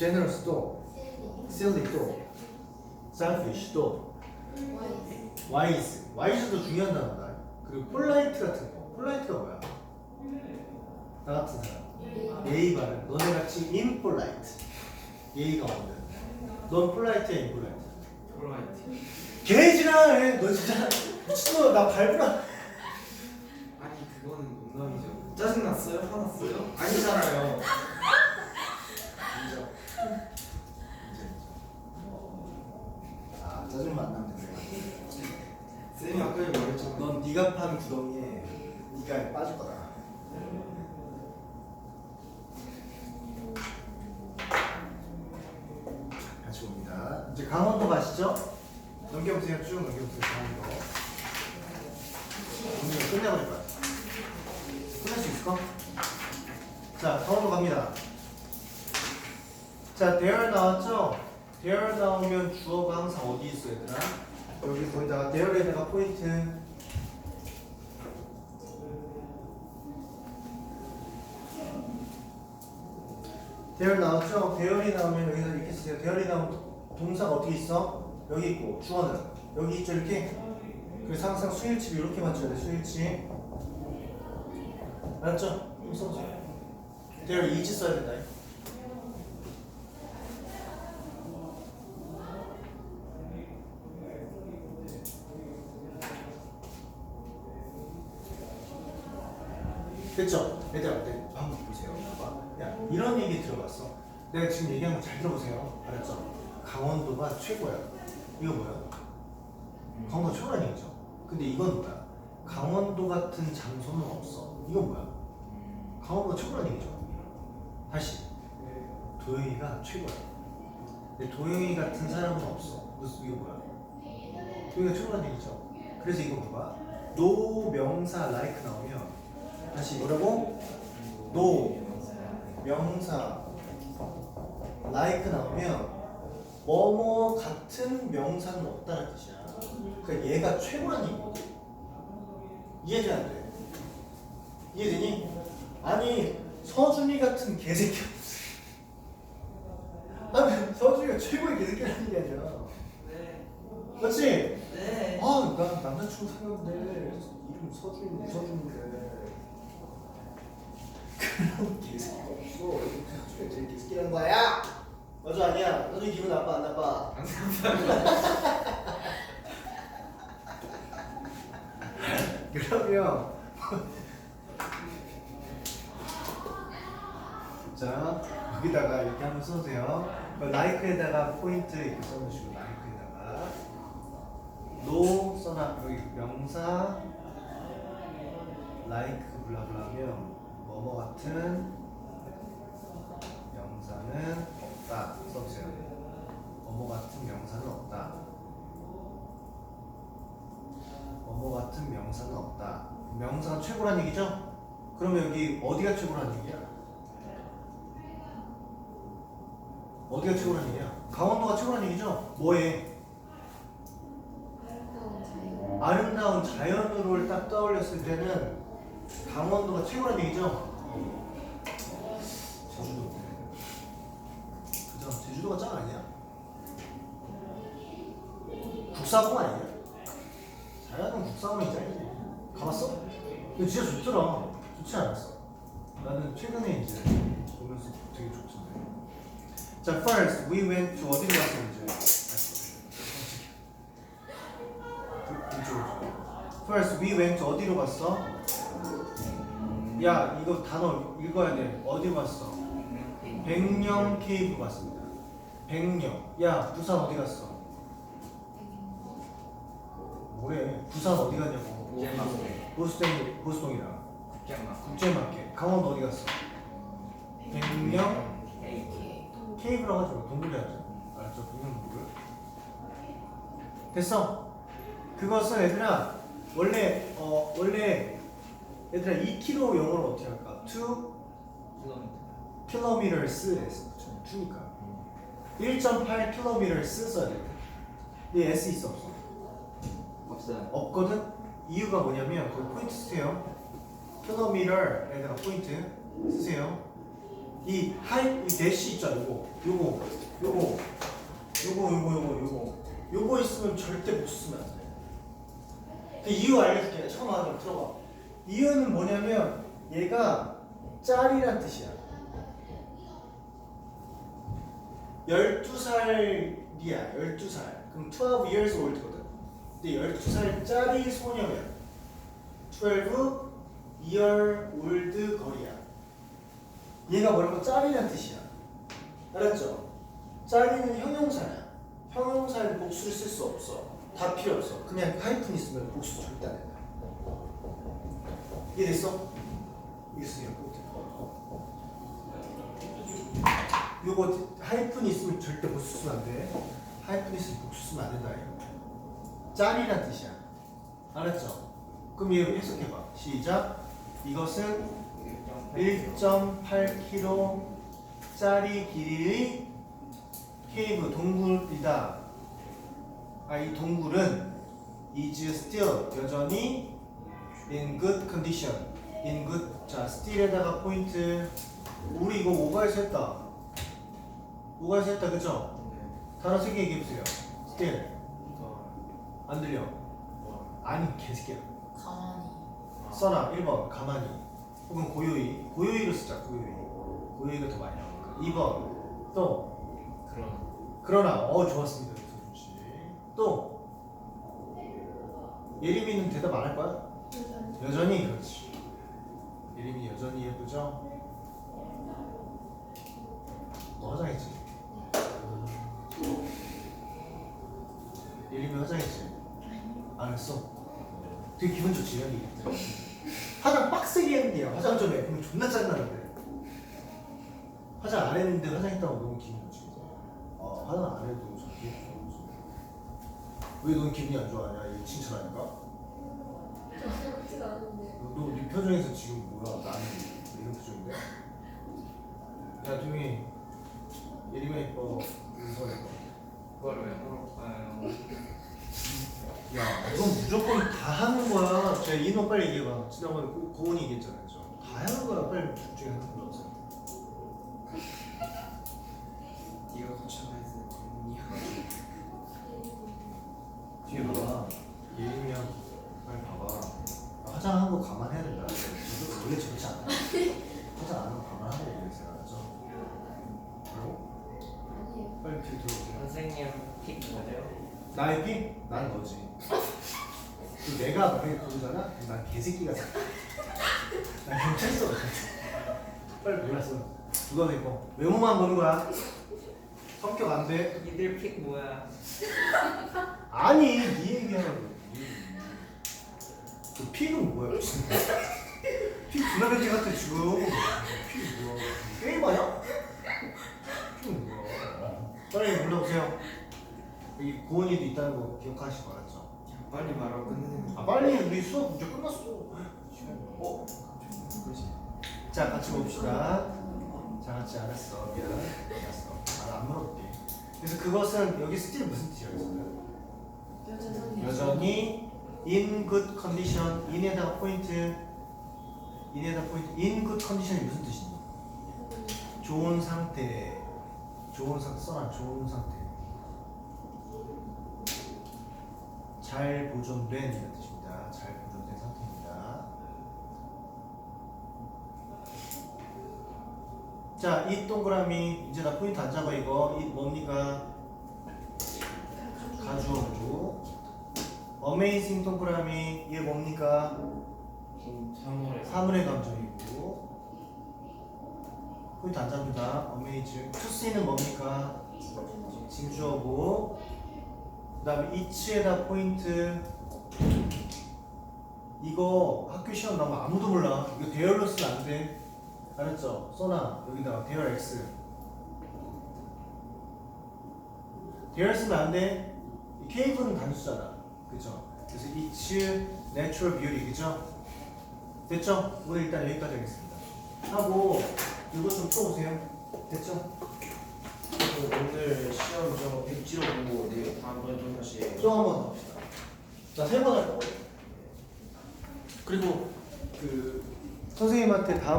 generous도 silly도 selfish도 wise. Wise도 중요한 단어다 그리고 polite 같은 거. Polite가 뭐야? 나 같은 사람. 예의 바른 너네 같이 impolite. 예의가 없는. 넌 polite야 impolite. 폴라이트 개지랄해 너 진짜 미친놈 나 밟으라. 아니 그거는 농담이죠. 짜증났어요? 화났어요? 아니잖아요 아 짜증만 안 나면 돼 쌤이 아까 전에 말했잖아 넌 네가 판 구덩이에 네가 빠질 거다. 같이 봅니다. 이제 강원도 가시죠? 넘겨보세요. 쭉 넘겨보세요. 강원도. 오늘 끝내버릴 거야. 끝낼 수 있을까? 자, 강원도 갑니다. 자, there 나왔죠? there 나오면 주어가 항상 어디 있어, 얘들아? 여기 거기다가 there에다가 포인트. 대열 나왔죠? 대열이 나오면 여기서 이렇게 쓰세요. 대열이 나오면 동사가 어떻게 있어? 여기 있고 주어는 여기 있죠 이렇게. 그래서 항상 수일치 이렇게 맞춰야 돼. 수일치. 알았죠? 써보세요. 대열 이지 써야 된다. 됐죠? 얘들아, 네, 한번 보세요. 봐봐. 야, 이런 얘기 들어봤어. 내가 지금 얘기한 거 잘 들어보세요. 알았죠? 강원도가 최고야. 이거 뭐야? 강원도 최고라는 얘기죠. 근데 이건 뭐야? 강원도 같은 장소는 없어. 이건 뭐야? 강원도가 최고라는 얘기죠. 다시. 도영이가 최고야. 근데 도영이 같은 사람은 없어. 무슨 이거 뭐야? 도영이가 최고라는 얘기죠. 그래서 이거 봐봐. 노 명사 like 나오면 다시 뭐라고? 노 명사 like 나오면 뭐뭐 같은 명사는 없다는 뜻이야. 그러니까 얘가 얘기거든. 이해돼 안 돼? 이해되니? 아니 서준이 같은 개새끼 아니 서준이가 최고의 개새끼라는 얘기 아니야. 네 그렇지? 네. 아, 난 남자친구 사귀었는데 이름 서준, 서준인데 그런 개새끼가 없어. 서준 이 제일 개새끼라는 거야. 맞아 아니야. 서준이 기분 나빠 안 나빠? 그러면 자 여기다가 이렇게 한번 써주세요. 라이크에다가 포인트 이렇게 써주시고 라이크에다가 노 써놔 여기 명사 like 블라블라면 뭐뭐 같은 명사는 없다 써주세요. 뭐뭐 같은 명사는 없다. 뭐뭐 같은 명사는 없다. 명사가 최고란 얘기죠? 그러면 여기 어디가 최고란 얘기야? 어디가 최고란 얘기야? 강원도가 최고란 얘기죠? 뭐에? 아름다운 자연으로를 딱 떠올렸을 때는 강원도가 최고란 얘기죠? 제주도 그죠? 제주도가 짱 아니야? 국사공 아니야? 자연은 국사공이 짱이지 가봤어? 근데 진짜 좋더라 좋지 않았어? 나는 최근에 이제 보면서 되게 좋던데 자, first we went to 어디로 갔어 이제? 이쪽으로. First we went to 어디로 갔어? 야 이거 단어 읽어야 돼. 어디 갔어? 백령 케이브 갔습니다. 백령. 야 부산 어디 갔어? 뭐래? 부산 어디 갔냐고? 보스동이랑 국장막 국제마켓. 강원도 어디 갔어? 백령 케이브라고 하지 마. 동굴이 하죠. 알았죠? 백령 동굴. 됐어. 그것은 얘들아 원래 어 원래 얘들아 2km 영어로 어떻게 할까? 2 kilometers 했어. 2니까 1.8 kilometers 써야 돼. 근데 S 있어 없어? 없어요 없거든. 이유가 뭐냐면 그 포인트 쓰세요. kilometer에다가 포인트 쓰세요. 이 하이 이 대시 있잖아 요거 요거 요거 요거 요거 요거 요거 요거 있으면 절대 못 쓰면 안 돼. 그 이유 알려줄게. 처음 하면 들어봐. 이유는 뭐냐면 얘가 짤이란 뜻이야. 12살이야. 12살. 그럼 12 years old거든. 근데 12살 짤이 소녀야. 12 year old 걸이야. 얘가 뭐라고 짤이란 뜻이야. 알았죠? 짤이는 형용사야. 형용사에 복수를 쓸 수 없어. 다 필요 없어. 그냥 하이픈 있으면 복수 절대 안 된다. 이해됐어? 이해했어요. 요거 하이픈 있으면 절대 복수 쓰면 안 돼. 하이픈 있으면 복수 쓰면 안 된다. 짤이란 뜻이야. 알았죠? 그럼 얘 해석해봐. 시작. 이것은 1.8km 짜리 길이의 케이브 동굴이다. 아, 이 동굴은 is still 여전히 in good condition. in good 자 still에다가 포인트 우리 이거 오가에서 했다. 오가에서 했다 그죠? 단어 세개 얘기해 보세요. still 안 들려? 아니 개새끼야. 가만히 써놔 1번 가만히 혹은 고요히 고요히로 쓰자 고요히 고요히가 더 많이 나오니까 2번 또 그럼 그러나 어 좋았습니다. 또 예림이는 대답 안 할 거야? 여전히 그렇지 예림이 여전히 예쁘죠? 너 화장했지? 예림이 화장했지? 안 했어? 되게 기분 좋지 여기 화장 빡세게 했는데 화장 좀 해. 그러면 존나 짜증나는데 화장 안 했는데 화장했다고 너무 기분 좋지 어, 화장 안 해도 저기 왜 너는 기분이 안 좋아하냐? 이 칭찬하니까? 그렇지가 않은데 너네 표정에서 지금 뭐야? 나는 이런 표정인데? 야 조용히 예림이 예뻐 윤서 예뻐 그걸 왜 물어봐요? 야 이건 무조건 다 하는 거야 자 이노 빨리 얘기해봐 지난번에 고, 고은이 얘기했잖아요 저. 다 하는 거야 빨리 둘 중에 하는 거라고 네가 거쳐가야지 고민이야. 뒤에 봐봐 예림이랑 빨리 봐봐 화장한 거 감안해야 된다 저도 원래 저렇지 않아 화장 안 하고 감안하고 그랬어요 알았죠? 그리고 빨리 뒤에 들어오세요 선생님 픽 뭐죠? 나의 피? 난 너지 그 내가 너에게 고르잖아? 그럼 난 개새끼가 돼. 난 경찰서 같아 빨리 몰랐어 누가 더 예뻐 외모만 보는 거야 성격 안돼 니들 픽 뭐야? 아니 네 얘기하라고 그 픽은 뭐야 진짜 픽 분화배지 같아 지금 픽 뭐야 게임하냐? 픽은 빨리 올라오세요 여기 고은이도 있다는 거 기억하실 거 알았죠? 빨리 말하고 끝내는 아 빨리 우리 수업 이제 끝났어 시간. 어? 그지? 자 같이 봅시다 자 같이 알았어 미안 알았어 아, 안 물어볼게 그래서 그것은 여기 스틸 무슨 뜻이라고 했어요? 여전히 여전히 in good condition in에다가 포인트 in에다 포인트 in good condition이 무슨 뜻이니? 좋은 상태 좋은 상태 써놔 좋은 상태. 잘 보존된 이런 뜻입니다. 잘 보존된 상태입니다. 자 이 동그라미 이제 나 포인트 안 잡아 이거. 이 뭡니까? 가주어고 어메이징 동그라미. 얘 뭡니까? 사물에 사물의 감정이고 포인트 안 잡는다 어메이징 투스는 뭡니까? 징주어고 그 다음에 이치에다 포인트 이거 학교 시험 나오면 아무도 몰라 이거 대열로 쓰면 안 돼 알았죠? 써놔 여기다가 대열 X 대열 쓰면 안 돼 케이브는 단수잖아 그죠? 그래서 이치 내추럴 비율이 그죠? 됐죠? 오늘 일단 여기까지 하겠습니다 하고 이거 좀 풀어보세요 됐죠? 오늘 시험 저 백지로 보고 내일 다음번에 좀 다시 또 한 번 더 합시다. 자, 세번 할 거거든요. 그리고 그 선생님한테 다음